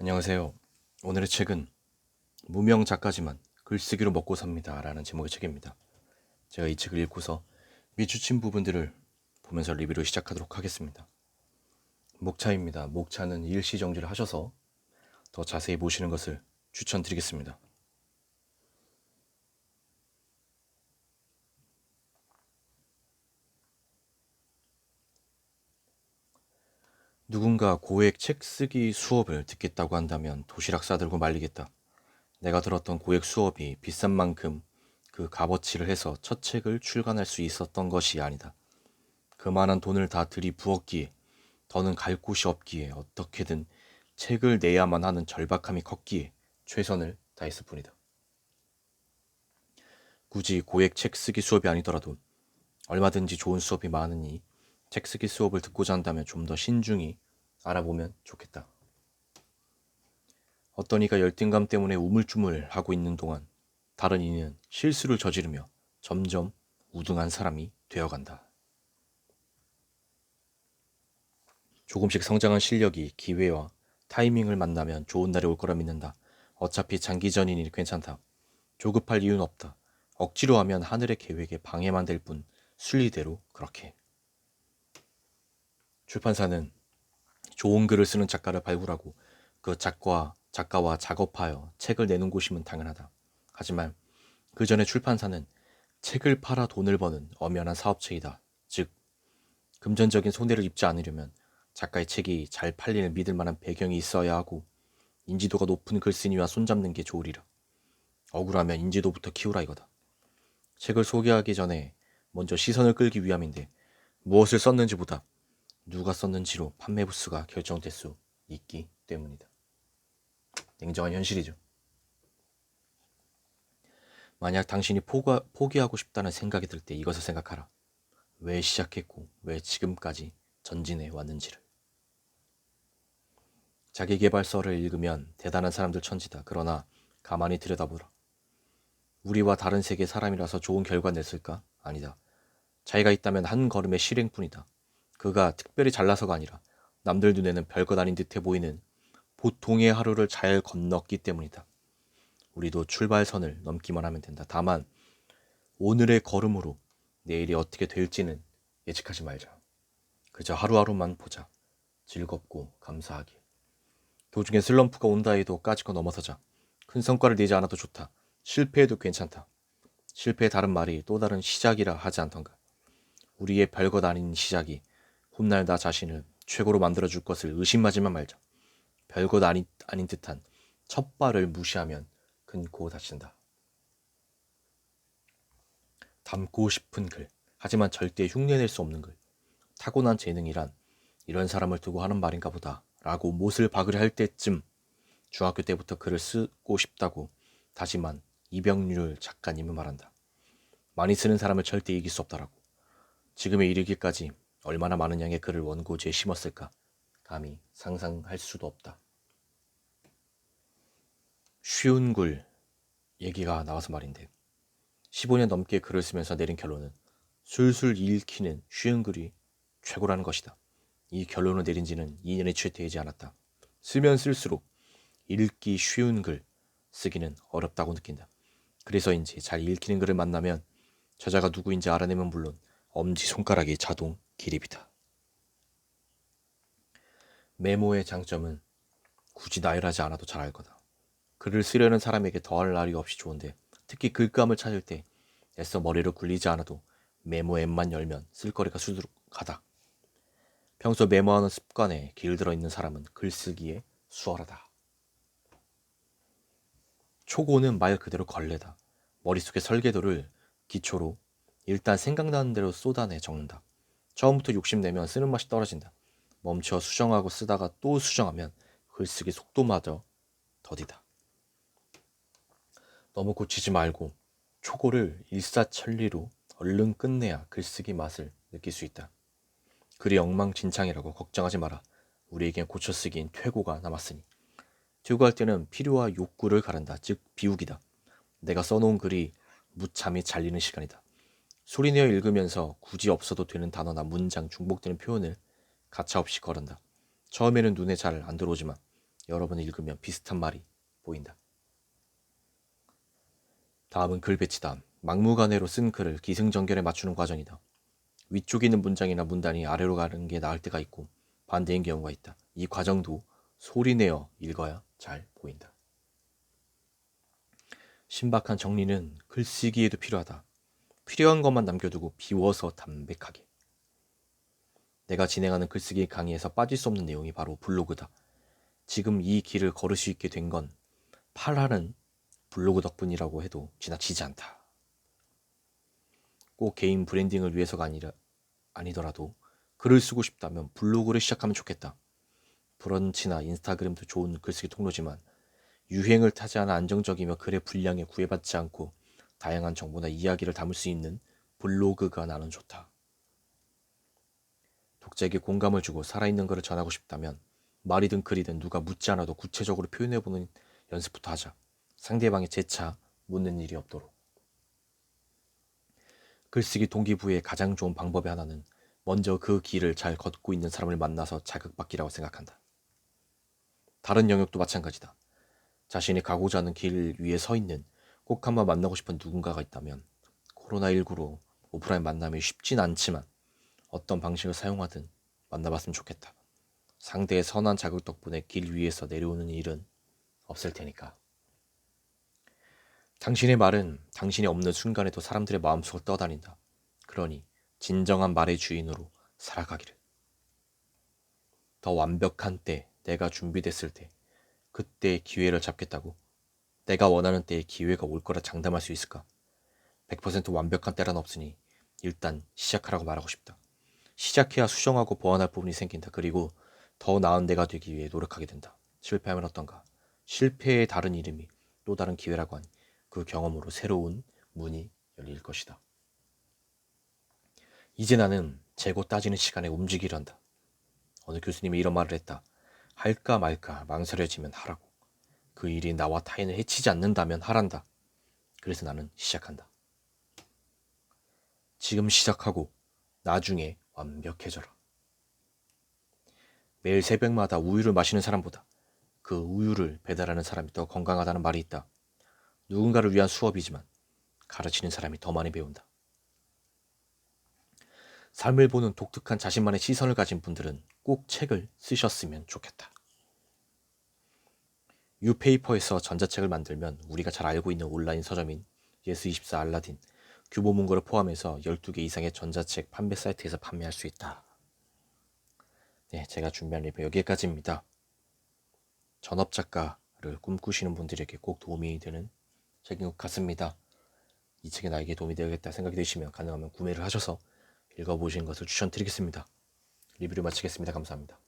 안녕하세요. 오늘의 책은 무명 작가지만 글쓰기로 먹고 삽니다. 라는 제목의 책입니다. 제가 이 책을 읽고서 미추친 부분들을 보면서 리뷰를 시작하도록 하겠습니다. 목차입니다. 목차는 일시정지를 하셔서 더 자세히 보시는 것을 추천드리겠습니다. 누군가 고액 책 쓰기 수업을 듣겠다고 한다면 도시락 싸들고 말리겠다. 내가 들었던 고액 수업이 비싼 만큼 그 값어치를 해서 첫 책을 출간할 수 있었던 것이 아니다. 그만한 돈을 다 들이부었기에 더는 갈 곳이 없기에 어떻게든 책을 내야만 하는 절박함이 컸기에 최선을 다했을 뿐이다. 굳이 고액 책 쓰기 수업이 아니더라도 얼마든지 좋은 수업이 많으니 책 쓰기 수업을 듣고자 한다면 좀 더 신중히 알아보면 좋겠다. 어떤 이가 열등감 때문에 우물쭈물 하고 있는 동안 다른 이는 실수를 저지르며 점점 우등한 사람이 되어간다. 조금씩 성장한 실력이 기회와 타이밍을 만나면 좋은 날이 올 거라 믿는다. 어차피 장기전이니 괜찮다. 조급할 이유는 없다. 억지로 하면 하늘의 계획에 방해만 될 뿐 순리대로 그렇게. 출판사는 좋은 글을 쓰는 작가를 발굴하고 그 작가, 작가와 작업하여 책을 내는 곳이면 당연하다. 하지만 그 전에 출판사는 책을 팔아 돈을 버는 엄연한 사업체이다. 즉, 금전적인 손해를 입지 않으려면 작가의 책이 잘 팔리는 믿을 만한 배경이 있어야 하고 인지도가 높은 글쓴이와 손잡는 게 좋으리라. 억울하면 인지도부터 키우라 이거다. 책을 소개하기 전에 먼저 시선을 끌기 위함인데 무엇을 썼는지 보다 누가 썼는지로 판매 부수가 결정될 수 있기 때문이다. 냉정한 현실이죠. 만약 당신이 포가, 포기하고 싶다는 생각이 들 때 이것을 생각하라. 왜 시작했고 왜 지금까지 전진해 왔는지를. 자기개발서를 읽으면 대단한 사람들 천지다. 그러나 가만히 들여다보라. 우리와 다른 세계 사람이라서 좋은 결과 냈을까? 아니다. 자기가 있다면 한 걸음의 실행뿐이다. 그가 특별히 잘나서가 아니라 남들 눈에는 별것 아닌 듯해 보이는 보통의 하루를 잘 건넜기 때문이다. 우리도 출발선을 넘기만 하면 된다. 다만 오늘의 걸음으로 내일이 어떻게 될지는 예측하지 말자. 그저 하루하루만 보자. 즐겁고 감사하게. 도중에 슬럼프가 온다 해도 까짓거 넘어서자. 큰 성과를 내지 않아도 좋다. 실패해도 괜찮다. 실패의 다른 말이 또 다른 시작이라 하지 않던가. 우리의 별것 아닌 시작이 훗날 나 자신을 최고로 만들어줄 것을 의심하지만 말자. 별것 아닌, 아닌 듯한 첫 발을 무시하면 큰고 다친다. 담고 싶은 글, 하지만 절대 흉내낼 수 없는 글. 타고난 재능이란 이런 사람을 두고 하는 말인가 보다 라고 못을 박으려 할 때쯤 중학교 때부터 글을 쓰고 싶다고 다짐한 이병률 작가님은 말한다. 많이 쓰는 사람을 절대 이길 수 없다라고. 지금에 이르기까지 얼마나 많은 양의 글을 원고지에 심었을까 감히 상상할 수도 없다. 쉬운 글 얘기가 나와서 말인데 15년 넘게 글을 쓰면서 내린 결론은 술술 읽히는 쉬운 글이 최고라는 것이다. 이 결론을 내린 지는 2년이 채 되지 않았다. 쓰면 쓸수록 읽기 쉬운 글 쓰기는 어렵다고 느낀다. 그래서인지 잘 읽히는 글을 만나면 저자가 누구인지 알아내면 물론 엄지손가락이 자동 기립이다. 메모의 장점은 굳이 나열하지 않아도 잘 알 거다. 글을 쓰려는 사람에게 더할 날이 없이 좋은데 특히 글감을 찾을 때 애써 머리를 굴리지 않아도 메모 앱만 열면 쓸거리가 수두룩하다. 평소 메모하는 습관에 길들어 있는 사람은 글쓰기에 수월하다. 초고는 말 그대로 걸레다. 머릿속의 설계도를 기초로 일단 생각나는 대로 쏟아내 적는다. 처음부터 욕심내면 쓰는 맛이 떨어진다. 멈춰 수정하고 쓰다가 또 수정하면 글쓰기 속도마저 더디다. 너무 고치지 말고 초고를 일사천리로 얼른 끝내야 글쓰기 맛을 느낄 수 있다. 글이 엉망진창이라고 걱정하지 마라. 우리에겐 고쳐쓰기인 퇴고가 남았으니. 퇴고할 때는 필요와 욕구를 가른다. 즉 비우기다. 내가 써놓은 글이 무참히 잘리는 시간이다. 소리내어 읽으면서 굳이 없어도 되는 단어나 문장, 중복되는 표현을 가차없이 거른다. 처음에는 눈에 잘 안 들어오지만 여러 번 읽으면 비슷한 말이 보인다. 다음은 글 배치다. 막무가내로 쓴 글을 기승전결에 맞추는 과정이다. 위쪽에 있는 문장이나 문단이 아래로 가는 게 나을 때가 있고 반대인 경우가 있다. 이 과정도 소리내어 읽어야 잘 보인다. 신박한 정리는 글쓰기에도 필요하다. 필요한 것만 남겨두고 비워서 담백하게. 내가 진행하는 글쓰기 강의에서 빠질 수 없는 내용이 바로 블로그다. 지금 이 길을 걸을 수 있게 된 건 팔하는 블로그 덕분이라고 해도 지나치지 않다. 꼭 개인 브랜딩을 위해서가 아니라, 아니더라도 글을 쓰고 싶다면 블로그를 시작하면 좋겠다. 브런치나 인스타그램도 좋은 글쓰기 통로지만 유행을 타지 않아 안정적이며 글의 분량에 구애받지 않고 다양한 정보나 이야기를 담을 수 있는 블로그가 나는 좋다. 독자에게 공감을 주고 살아있는 글을 전하고 싶다면 말이든 글이든 누가 묻지 않아도 구체적으로 표현해보는 연습부터 하자. 상대방의 재차 묻는 일이 없도록. 글쓰기 동기부여의 가장 좋은 방법의 하나는 먼저 그 길을 잘 걷고 있는 사람을 만나서 자극받기라고 생각한다. 다른 영역도 마찬가지다. 자신이 가고자 하는 길 위에 서 있는 꼭 한번 만나고 싶은 누군가가 있다면 코로나19로 오프라인 만남이 쉽진 않지만 어떤 방식을 사용하든 만나봤으면 좋겠다. 상대의 선한 자극 덕분에 길 위에서 내려오는 일은 없을 테니까. 당신의 말은 당신이 없는 순간에도 사람들의 마음속을 떠다닌다. 그러니 진정한 말의 주인으로 살아가기를. 더 완벽한 때, 내가 준비됐을 때, 그때의 기회를 잡겠다고? 내가 원하는 때의 기회가 올 거라 장담할 수 있을까? 100% 완벽한 때란 없으니 일단 시작하라고 말하고 싶다. 시작해야 수정하고 보완할 부분이 생긴다. 그리고 더 나은 내가 되기 위해 노력하게 된다. 실패하면 어떤가? 실패의 다른 이름이 또 다른 기회라고 하니 그 경험으로 새로운 문이 열릴 것이다. 이제 나는 재고 따지는 시간에 움직이란다. 어느 교수님이 이런 말을 했다. 할까 말까 망설여지면 하라고. 그 일이 나와 타인을 해치지 않는다면 하란다. 그래서 나는 시작한다. 지금 시작하고 나중에 완벽해져라. 매일 새벽마다 우유를 마시는 사람보다 그 우유를 배달하는 사람이 더 건강하다는 말이 있다. 누군가를 위한 수업이지만 가르치는 사람이 더 많이 배운다. 삶을 보는 독특한 자신만의 시선을 가진 분들은 꼭 책을 쓰셨으면 좋겠다. 유페이퍼에서 전자책을 만들면 우리가 잘 알고 있는 온라인 서점인 예스24 알라딘, 규모 문고를 포함해서 12개 이상의 전자책 판매 사이트에서 판매할 수 있다. 네, 제가 준비한 리뷰 여기까지입니다. 전업 작가를 꿈꾸시는 분들에게 꼭 도움이 되는 책인 것 같습니다. 이 책이 나에게 도움이 되겠다 생각이 드시면 가능하면 구매를 하셔서 읽어보시는 것을 추천드리겠습니다. 리뷰를 마치겠습니다. 감사합니다.